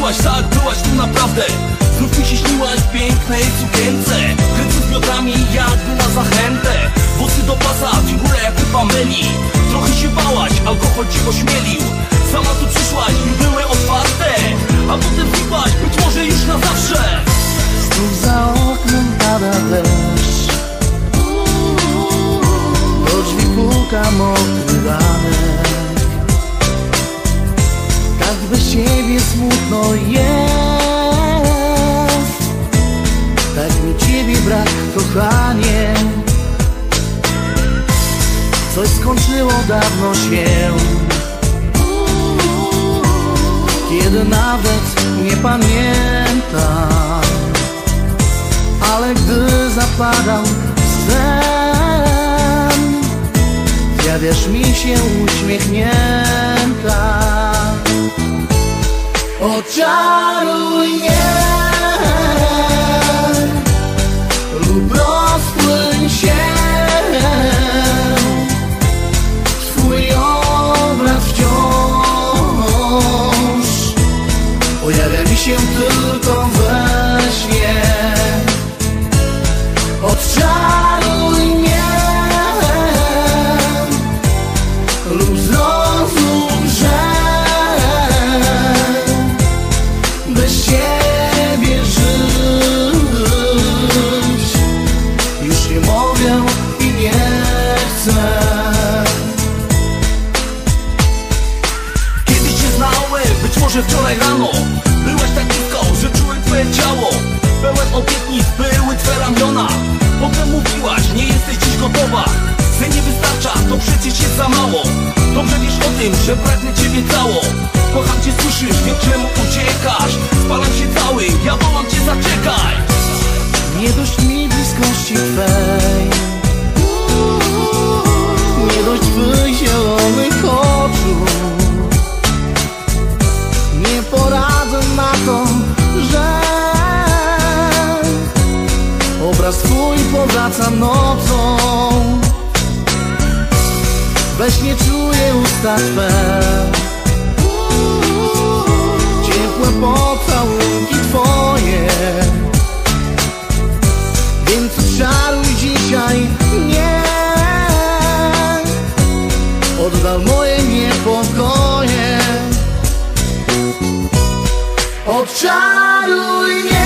byłaś, tak, byłaś tu naprawdę. Znów mi się śniłaś w pięknej sukience Kręcąc biodrami jakby na zachętę. Włosy do pasa, figura jak u Pameli Trochę się bałaś, alkohol ci ośmielił. Sama tu przyszłaś, i były otwarte. A potem znikłaś, być może już na zawsze. Znów za oknem pada deszcz. Do drzwi puka mokry bez ciebie smutno jest. Tak mi ciebie brak, kochanie. Coś skończyło dawno się. Kiedy nawet nie pamiętam. Ale gdy zapadał sen Zjawiasz mi się uśmiechnięta shine. I nie chcę. Kiedyś cię znałem, być może wczoraj rano Byłaś tak blisko, że czułem twoje ciało. Pełen obietnic, były twe ramiona. Potem mówiłaś, nie jesteś dziś gotowa. Że nie wystarcza, to przecież jest za mało. Dobrze wiesz o tym, że pragnę ciebie cało. Kocham cię, słyszysz, wiem czemu uciekasz. Spalam się cały, ja wołam cię, zaczekaj. Nie dość mi bliskości Twej Obraz Twój powraca nocą. We śnie czuję usta Twe. Ciepłe pocałunki Twoje. Więc czaruj dzisiaj mnie. Oddal moje niepokoje. Odczaruj mnie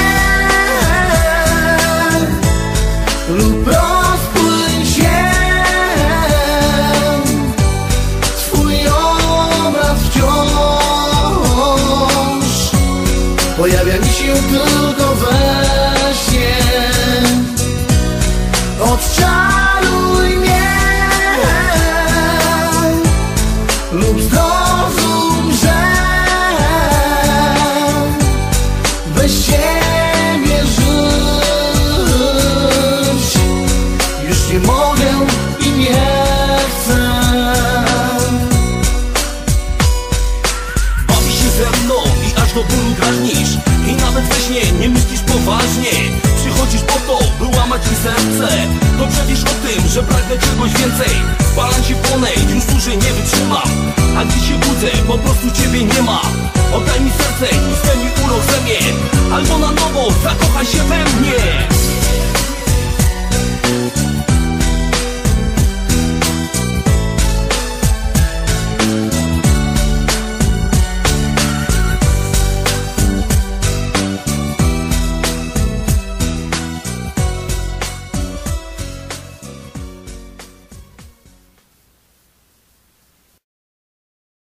Pojawia mi się tylko we śnie Odczaruj nie myślisz poważnie. Przychodzisz po to, by łamać mi serce. Dobrze wiesz o tym, że pragnę czegoś więcej. Spalam się płonę, już dłużej nie wytrzymam. A gdy się budzę, po prostu ciebie nie ma. Oddaj mi serce i spełnij urok ze mnie. Albo na nowo zakochaj